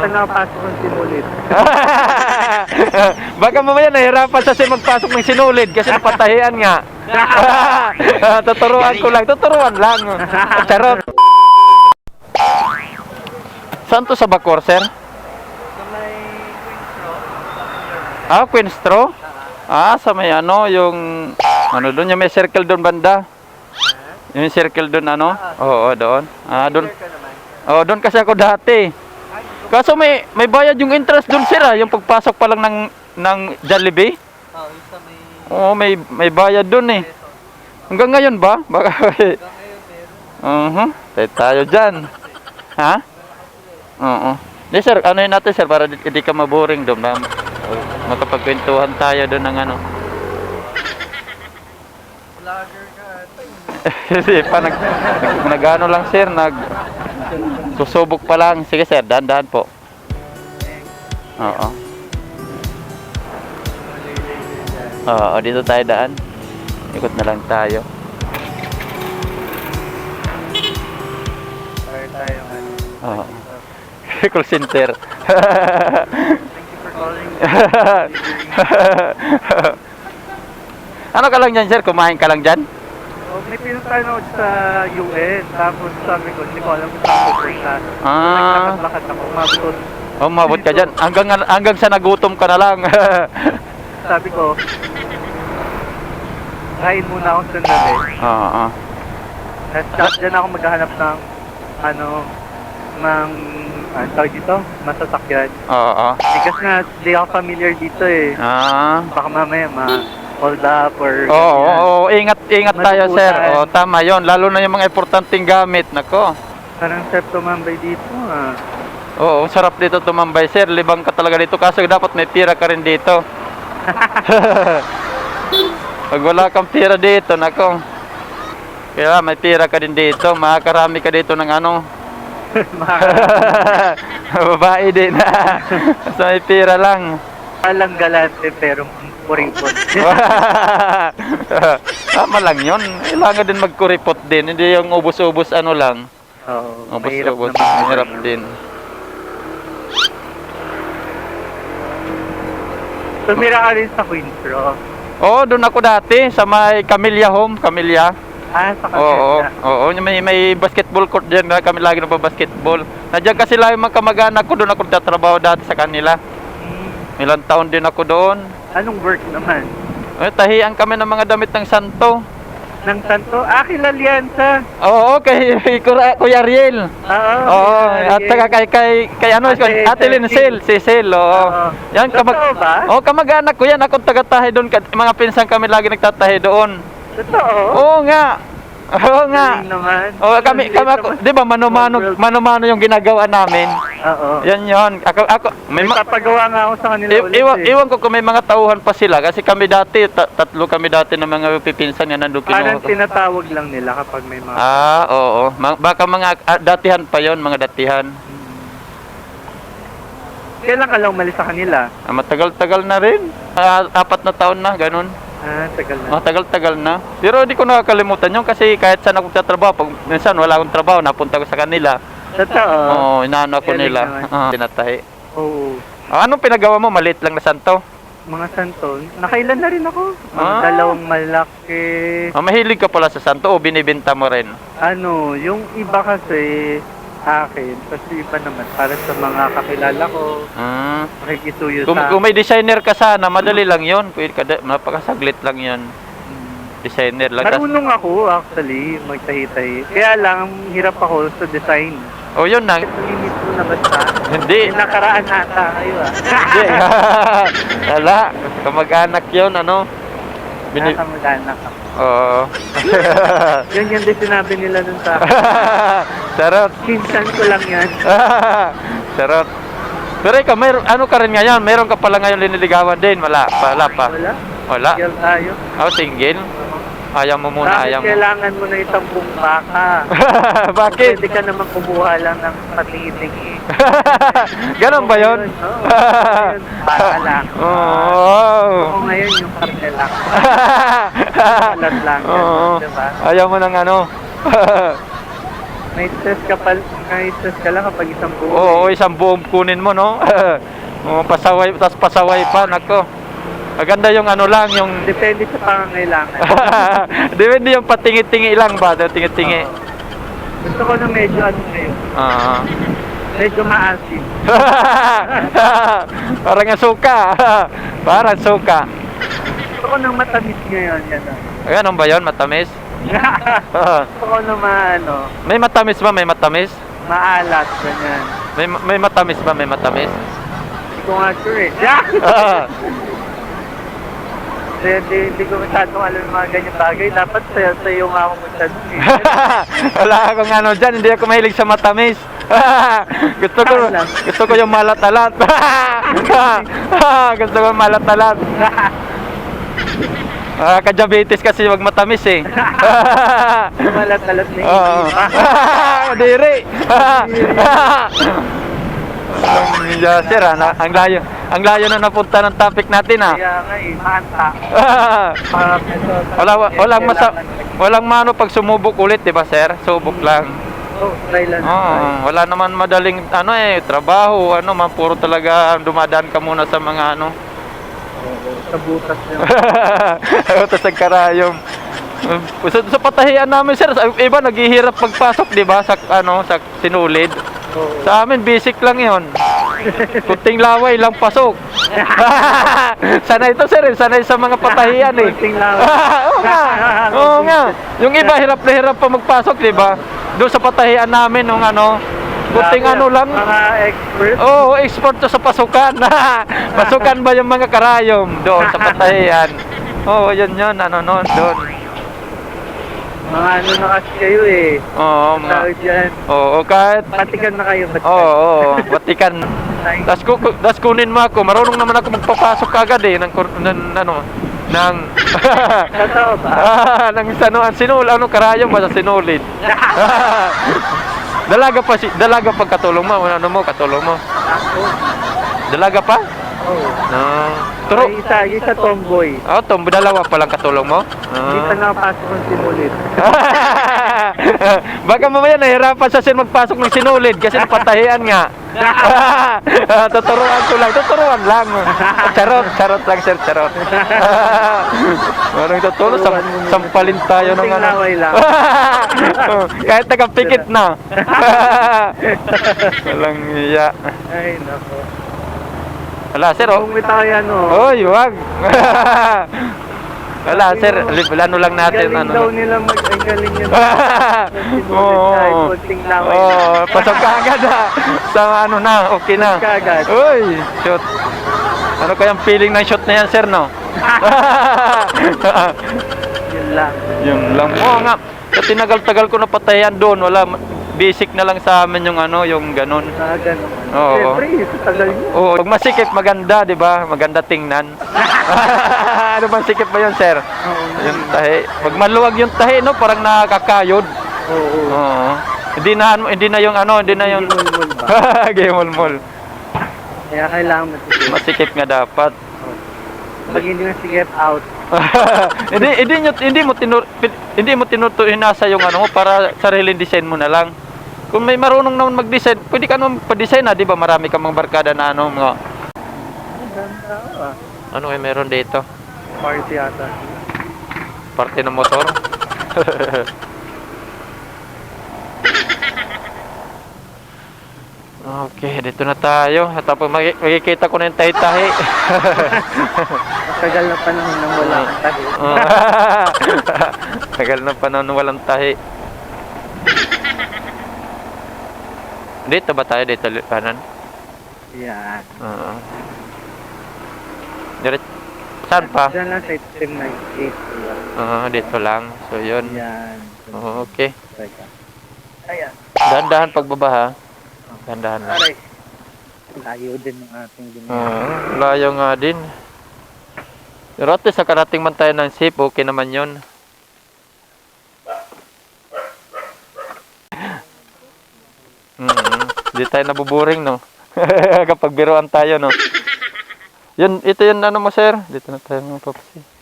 Saan nakapasok ang simulit? Baka mamaya nahirapan sa si magpasok ng sinulid kasi napatahian nga. Ah, Tuturuan ko lang. Tuturuan lang. Charot. Saan to sa Bacor, sir? Sa may Queensro. Ah, Queenstro? Ah, sa may ano, yung... Ano doon, yung may circle doon banda. Yung circle doon ano? Oo, doon. Ah, doon. Oh, doon kasi ako dati. Kaso may may bayad yung interest doon sir, ah, yung pagpasok pa lang ng ng Jollibee. Oo, yung sa may... Oo, may may bayad doon eh. Hanggang ngayon ba? Baka Hanggang ngayon meron. Mhm. Tayo tayo diyan. Ha? Oo. Di sir, ano yun natin sir para di, di ka maboring doon na makapagkwentuhan tayo doon ng ano. Vlogger ka. Kasi pa nag, nag nagano lang sir, nag susubok pa lang. Sige sir, dahan-dahan po. Oo. Oo, dito tayo daan. Ikot na lang tayo. Tayo. Oo. Call center. Thank you for calling. ano ka lang dyan, sir? Kumain ka lang dyan? May ako sa UN. Tapos sabi ko, hindi ko alam kung saan pupunta. Ah. Nagtatakot ako. Mabot. Oh, mabot ka dyan. Hanggang, hanggang sa nagutom ka na lang. Sabi ko, kain muna ako sandali. Oo. Tapos dyan ako maghahanap ng, ano, ng, ano tawag dito? Masasakyan. Oo. Eh, kasi nga, di ako familiar dito eh. Ah. Baka mamaya ma hold up or Oo, ganyan. oo. ingat, ingat tayo, Malibutan. sir. Oo, tama yon. Lalo na yung mga importanteng gamit. Nako. Parang sarap tumambay dito ah. Oo, sarap dito tumambay, sir. Libang ka talaga dito. Kaso dapat may pira ka rin dito. Pag wala kang pira dito, nako. Kaya may pira ka din dito. Makakarami ka dito ng ano. Babae din. so may pira lang. Palang galante pero kuripot. Tama lang yun. Kailangan din magkuripot din. Hindi yung ubus-ubos ano lang. Oo, mahirap Ubus-ubos. naman. Mahirap din. Tumira ka rin sa Queensboro. Oo, doon ako dati sa may Camellia Home, Camellia. Ah, sa Oo, Caseta. oo, may may basketball court diyan na kami lagi nagba-basketball. Nandiyan kasi lang yung mga kamag-anak ko doon ako nagtatrabaho dati sa kanila. Ilang taon din ako doon. Anong work naman? Eh, tahian kami ng mga damit ng santo. Ng Santo? Ah, kilaliansa. Oo, kay Kuya, Kuya Ariel. Oo. Oo, at saka kay kay kay ano, Ate Ate Lincel, si Cel, oo. Oo. Yan kamag Totoo ba? Oh, kamag-anak ko yan. Ako taga-tahi doon. Mga pinsan kami lagi nagtatahi doon. Totoo? Oo nga. Oo nga. Galing naman. Oh, kami kami ako, naman. 'di ba mano-mano World. mano-mano yung ginagawa namin. Oo. Yan 'yon. Ako ako may May ma- papagawa nga ako sa kanila I- ulit iwan, eh. iwan ko kung may mga tauhan pa sila kasi kami dati ta- tatlo kami dati ng mga pipinsan nga nandun Parang kinuha. tinatawag lang nila kapag may mga... Ah, oo. Ma- baka mga ah, datihan pa 'yon, mga datihan. Kailan ka lang umalis sa kanila? Ah, matagal-tagal na rin. Ah, apat na taon na, ganun. Ah, tagal na. Matagal-tagal na. Pero di ko nakakalimutan yun kasi kahit saan ako tatrabaho, pag minsan wala akong trabaho, napunta ko sa kanila. Totoo. Oo, inaano ko nila. naman. Ah, tinatahi. Oo. Ah, anong pinagawa mo? Maliit lang na santo? Mga santo. Nakailan na rin ako. Mga Ah. dalawang malaki. Ah, mahilig ka pala sa santo o binibenta mo rin? Ano, yung iba kasi akin, kasi iba naman para sa mga kakilala ko, Hmm. makikisuyo Kung, sa... kung may designer ka sana, madali lang yun. Pwede ka, da- napakasaglit lang yun. Hmm. Designer lang. Tas- Marunong ako actually magtahi-tahi. Kaya lang, hirap ako sa design. oh, yun na. Limit mo na basta. Hindi. May nakaraan ata kayo ah. Hindi. Wala. Kamag-anak yun, ano? Bini- Nakakamag-anak ako. Oo. Yun yun din sinabi nila dun sa Sarap. pinsan ko lang yan. Sarap. Pero ikaw, mayroon, ano ka rin ngayon? Meron ka pala ngayon liniligawan din? Wala, wala pa. Wala. Wala? Single tayo. Oh, single? Ayaw mo muna, Bakit ayaw mo. kailangan mo na isang buong baka? Bakit? Pwede ka naman kumuha lang ng patiting eh. Ganon ba yun? Oo, yun. Baka lang. Oo. Ako ngayon yung karne lang. Alat lang. Oo. Diba? Ayaw mo ng ano. May stress ka pa, may stress ka lang kapag isang buo. Oo, isang buong kunin mo, no? Oo, pasaway, tapos pasaway pa, nako. Maganda yung ano lang, yung... Depende sa pangangailangan. Hindi yung patingi-tingi lang ba? Tingi-tingi. Gusto ko na medyo ano ngayon. Ah. Medyo maasim. Parang nga suka. Parang suka. Gusto ko ng matamis ngayon. Yan ah. Ganun ba yun? Matamis? Gusto ko na maano, may matamis ba? May matamis? maalat. Ganyan. May, may matamis ba? May matamis? Hindi ko nga sure eh. Yeah! Ah. Hindi, hindi, ko masyadong alam yung mga ganyan bagay. Dapat sa'yo, sa'yo nga ako magtanong eh. Wala akong ano dyan, hindi ako mahilig sa matamis. gusto ko gusto ko yung malat-alat. gusto ko malat-alat. Ah, ka-diabetes kasi wag matamis eh. Malat-alat na Oo. Diri. Yeah, sir, ah, na- ang layo, ang layo na napunta ng topic natin ah. Kaya nga eh, wala walang masa, walang mano pag sumubok ulit, 'di ba, sir? Subok lang. Oh, try lang. Oo, wala naman madaling ano eh, trabaho, ano man puro talaga dumadaan ka muna sa mga ano. Sa butas niya. Tapos nagkarayom. Sa, sa patahian namin sir, iba naghihirap pagpasok, 'di ba? Sa ano, sa sinulid. Sa amin basic lang 'yon. Kunting laway lang pasok. sanay ito sir, eh, sanay sa mga patahian eh. Kunting laway. Oo nga. Oo nga. Yung iba hirap na hirap pa magpasok, 'di ba? Doon sa patahian namin nung ano, kunting ano lang. Mga expert. Oo, oh, export to sa pasukan. pasukan ba yung mga karayom doon sa patahian? Oo, oh, yun yun, ano nun, doon. Mga ano na kasi kayo eh. Oo, ma- Tawag dyan. oo, kahit, Patikan na kayo. Oo, oo, Vatican. Das, ku, das kunin mo ako, marunong naman ako magpapasok agad eh, ng, ng ano, ng, Totoo ba? ah, ng sanuan, sinul, ano, karayom ba sa sinulid? dalaga pa, si, dalaga pag katulong mo, ano mo, katulong mo. Ako. Dalaga pa? Oo. No. Turo. Turo. isa, isa tomboy. Oh, tom, dalawa pa lang katulong mo? Hindi pa Ah. nakapasok ng simulit. Baka mamaya nahirapan sa sin magpasok ng sinulid kasi napatahian nga. Tuturuan ko lang, tuturuan lang. Charot, charot lang sir, charot. Parang tuturo, sam sampalin tayo ng ano. Oh, Kahit nagapikit na. Walang iya. Ay, nako. Wala sir, oh. Kung tayo ano, Oy, wag. Wala sir, ano lang natin galing ano. daw nila mag, ang galing nila. Oo. Kahit kunting laway. Oo, pasok ka agad ha. Sa ano na, okay na. Pasok ka agad. Uy, shoot. Ano kayang feeling ng shot na yan, sir, no? Yun lang. Yung lang. Oo nga. Sa tinagal-tagal ko na patayan doon, wala. Basic na lang sa amin yung ano, yung ganun. Ah, ganun. Oo. Siyempre, tagal nyo. Oo, pag masikip, maganda, di ba? Maganda tingnan. ano bang sikip ba yun, sir? Oo. Yung tahi. Pag maluwag yung tahi, no, parang nakakayod. Oo. Oo. Hindi na hindi na yung ano, hindi na yung Gimulmul ba? Gimulmul. Kaya kailangan matigil. Masikip nga dapat. Pag hindi na sige out, hindi hindi nyo, hindi mo tinur, hindi mo tinutuhinasa yung ano mo para sariling design mo na lang. Kung may marunong naman mag-design, pwede ka naman pa-design na, di ba? Marami kang mga barkada na ano, mga ah. ano ay meron dito. Party ata. Parte ng motor. okay, dito na tayo. At tapos maki- makikita ko na yung tahi-tahi. Matagal na panahon nang wala kang tahi. Tagal na panahon na walang tahi. Dito ba tayo? Dito kanan? Yan. Oo. Diret Saan pa? Diyan lang sa item 98. Diba? Oo, dito lang. So, yun. Yan. Oo, okay. Ayan. Dahan-dahan pagbaba ha. Dahan-dahan lang. Aray. Layo din ng ating ginagawa. Oo, layo nga din. Pero at least nakarating man tayo ng safe, okay naman yun. Mm, di tayo nabuburing, no? Kapag biruan tayo, no? Yun, ito yun ano mo, sir? Dito na tayo mga papasi.